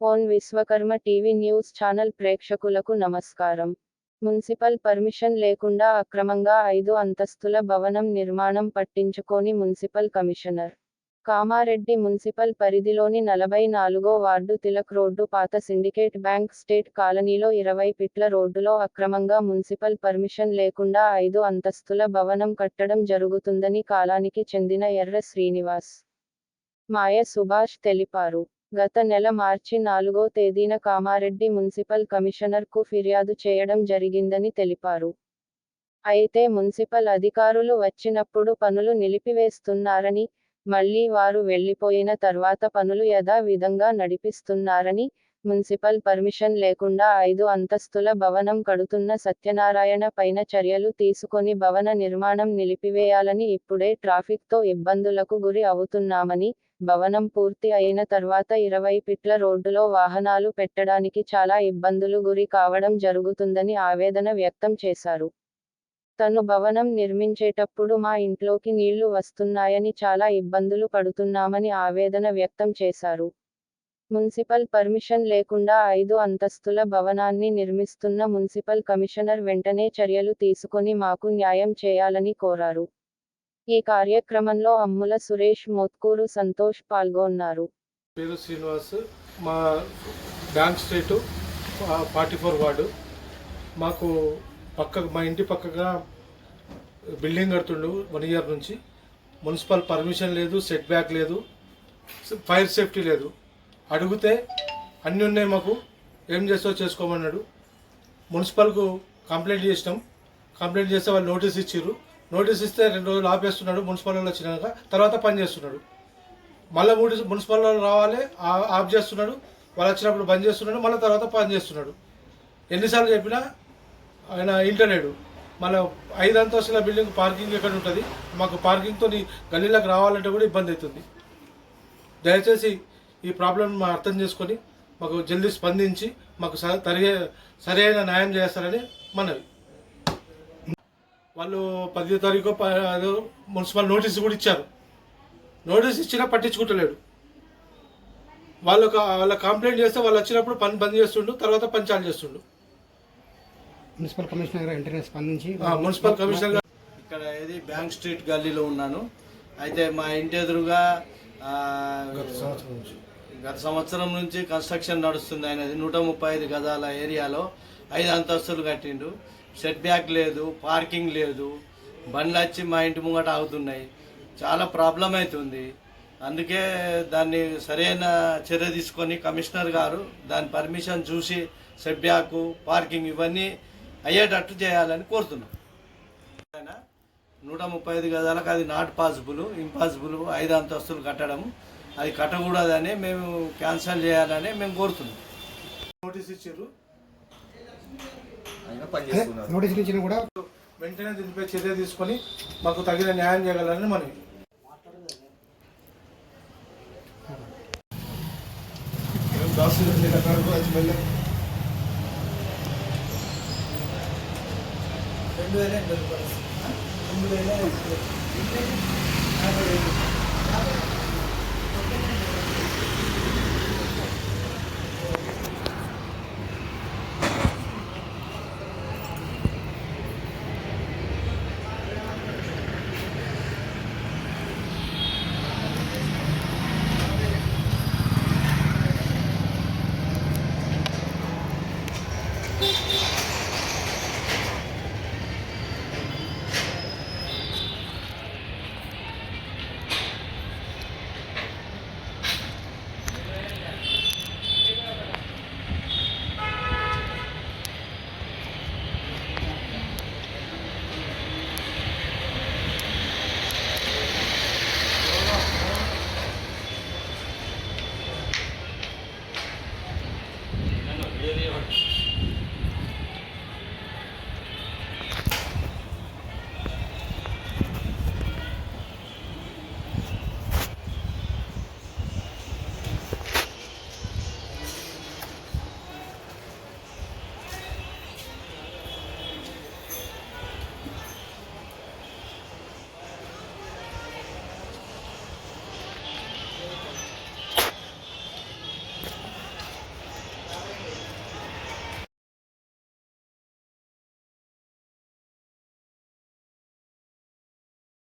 Own Vishwakarma TV news channel ప్రేక్షకులకు నమస్కారం. Municipal permission లేకుండా అక్రమంగా ఐదు అంతస్తుల భవనం నిర్మాణం పట్టించుకోని మున్సిపల్ కమిషనర్. కామారెడ్డి మున్సిపల్ పరిధిలోని నలభై నాలుగో వార్డు తిలక్ రోడ్డు పాత సిండికేట్ బ్యాంక్ స్టేట్ కాలనీలో ఇరవై పిట్ల రోడ్డులో అక్రమంగా మున్సిపల్ పర్మిషన్ లేకుండా ఐదు అంతస్తుల భవనం కట్టడం జరుగుతుందని కాలానికి చెందిన ఎర్ర శ్రీనివాస్. మాయ సుభాష్ తెలిపారు. గత నెల మార్చి నాలుగో తేదీన కామారెడ్డి మున్సిపల్ కమిషనర్కు ఫిర్యాదు చేయడం జరిగిందని తెలిపారు. అయితే మున్సిపల్ అధికారులు వచ్చినప్పుడు పనులు నిలిపివేస్తున్నారని మళ్ళీ వారు వెళ్ళిపోయిన తర్వాత పనులు యథావిధంగా నడిపిస్తున్నారని మున్సిపల్ పర్మిషన్ లేకుండా ఐదు అంతస్తుల భవనం కడుతున్న సత్యనారాయణ పైన చర్యలు తీసుకొని భవన నిర్మాణం నిలిపివేయాలని ఇప్పుడే ట్రాఫిక్తో ఇబ్బందులకు గురి అవుతున్నామని భవనం పూర్తి అయిన తర్వాత ఇరవై పిట్ల రోడ్డులో వాహనాలు పెట్టడానికి చాలా ఇబ్బందులు గురి కావడం జరుగుతుందని ఆవేదన వ్యక్తం చేశారు. తను భవనం నిర్మించేటప్పుడు మా ఇంట్లోకి నీళ్ళు వస్తున్నాయని చాలా ఇబ్బందులు పడుతున్నామని ఆవేదన వ్యక్తం చేశారు. మున్సిపల్ పర్మిషన్ లేకుండా ఐదు అంతస్తుల భవనాన్ని నిర్మిస్తున్న మున్సిపల్ కమిషనర్ వెంటనే చర్యలు తీసుకొని మాకు న్యాయం చేయాలని కోరారు. ఈ కార్యక్రమంలో అమ్ముల సురేష్ మోత్కూరు సంతోష్ పాల్గొన్నారు. పేరు శ్రీనివాస్. మా bank street forty four ward. మాకు పక్క మా ఇంటి పక్కగా బిల్డింగ్ కడుతుండు వన్ ఇయర్ నుంచి. మున్సిపల్ పర్మిషన్ లేదు సెట్ బ్యాక్ లేదు ఫైర్ సేఫ్టీ లేదు. అడిగితే అన్నీ ఉన్నాయి మాకు. ఏం చేస్తావు చేసుకోమన్నాడు. మున్సిపల్కు కంప్లైంట్ చేసినాం. కంప్లైంట్ చేస్తే వాళ్ళు నోటీస్ ఇచ్చిర్రు. నోటీస్ ఇస్తే రెండు రోజులు ఆపేస్తున్నాడు మున్సిపల్ వాళ్ళు వచ్చినాక తర్వాత పని చేస్తున్నాడు. మళ్ళీ మూడు మున్సిపల్ వాళ్ళు రావాలి ఆఫ్ చేస్తున్నాడు వాళ్ళు వచ్చినప్పుడు బంద్ చేస్తున్నాడు మళ్ళీ తర్వాత పని చేస్తున్నాడు. ఎన్నిసార్లు చెప్పినా ఆయన ఇంటర్నేడు మళ్ళీ ఐదు అంతస్తుల బిల్డింగ్ పార్కింగ్ ఎక్కడ ఉంటుంది? మాకు పార్కింగ్తో గల్లీలోకి రావాలంటే కూడా ఇబ్బంది అవుతుంది. దయచేసి ఈ ప్రాబ్లం అర్థం చేసుకొని మాకు జల్దీ స్పందించి మాకు సరిగే సరైన న్యాయం చేస్తారని మనవి. వాళ్ళు పదో తారీఖు మున్సిపల్ నోటీస్ కూడా ఇచ్చారు. నోటీస్ ఇచ్చినా పట్టించుకుంటలేడు. వాళ్ళు వాళ్ళ కంప్లైంట్ చేస్తే వాళ్ళు వచ్చినప్పుడు పని బంద్ చేస్తుండు తర్వాత పని చాలు చేస్తుండు. మున్సిపల్ కమిషనర్ గారు వెంటనే స్పందించి ఆ, మున్సిపల్ కమిషనర్ గారు ఇక్కడ ఏది బ్యాంక్ స్ట్రీట్ గల్లీలో ఉన్నాను. అయితే మా ఇంటి ఎదురుగా గత సంవత్సరం నుంచి. కన్స్ట్రక్షన్ నడుస్తుంది. అనేది నూట ముప్పై ఐదు గజాల ఏరియాలో ఐదు అంతస్తులు కట్టిండు. సెట్ బ్యాక్ లేదు పార్కింగ్ లేదు బండ్లు వచ్చి మా ఇంటి ముంగట ఆగుతున్నాయి. చాలా ప్రాబ్లం అవుతుంది. అందుకే దాన్ని సరైన చర్య తీసుకొని కమిషనర్ గారు దాని పర్మిషన్ చూసి సెట్ బ్యాక్ పార్కింగ్ ఇవన్నీ అయ్యేటట్టు చేయాలని కోరుతున్నాం. నూట ముప్పై ఐదు గదాలకు అది నాట్ పాసిబుల్ ఇంపాసిబుల్ ఐదు అంతస్తులు కట్టడం అది కట్టకూడదని మేము క్యాన్సిల్ చేయాలని మేము కోరుతున్నాం. నోటీస్ ఇచ్చారు. నోటీసులు ఇచ్చినా కూడా వెంటనే దీనిపై చర్య తీసుకొని మాకు తగిన న్యాయం చేయగలరని మనవి రెండు వేల రెండు వేల.